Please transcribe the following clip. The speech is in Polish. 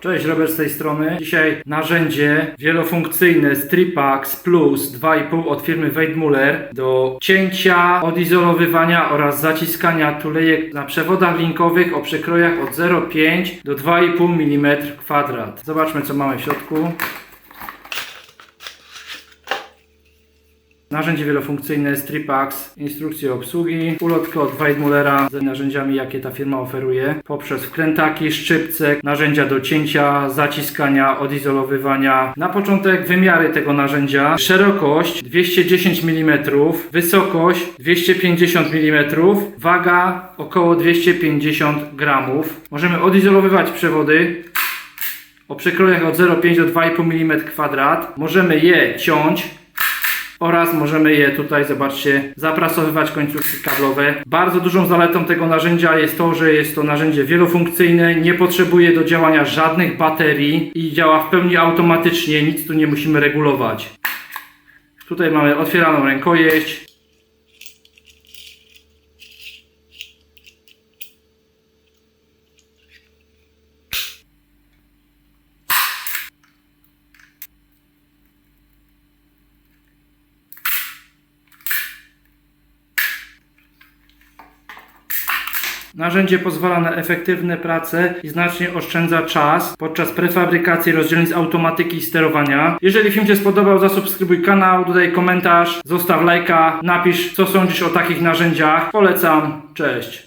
Cześć, Robert z tej strony. Dzisiaj narzędzie wielofunkcyjne Stripax Plus 2,5 od firmy Weidmuller do cięcia, odizolowywania oraz zaciskania tulejek na przewodach linkowych o przekrojach od 0,5 do 2,5 mm. Zobaczmy co mamy w środku. Narzędzie wielofunkcyjne Stripax, instrukcje obsługi, ulotkę od Weidmullera z narzędziami jakie ta firma oferuje, poprzez wkrętaki, szczypce, narzędzia do cięcia, zaciskania, odizolowywania. Na początek wymiary tego narzędzia. Szerokość 210 mm, wysokość 250 mm, waga około 250 gramów. Możemy odizolowywać przewody o przekrojach od 0,5 do 2,5 mm kwadrat. Możemy je ciąć oraz możemy je tutaj, zobaczcie, zaprasowywać końcówki kablowe. Bardzo dużą zaletą tego narzędzia jest to, że jest to narzędzie wielofunkcyjne, nie potrzebuje do działania żadnych baterii i działa w pełni automatycznie, nic tu nie musimy regulować. Tutaj mamy otwieraną rękojeść. Narzędzie pozwala na efektywne prace i znacznie oszczędza czas podczas prefabrykacji rozdzielnic automatyki i sterowania. Jeżeli film Cię spodobał, zasubskrybuj kanał, dodaj komentarz, zostaw lajka, napisz co sądzisz o takich narzędziach. Polecam, cześć.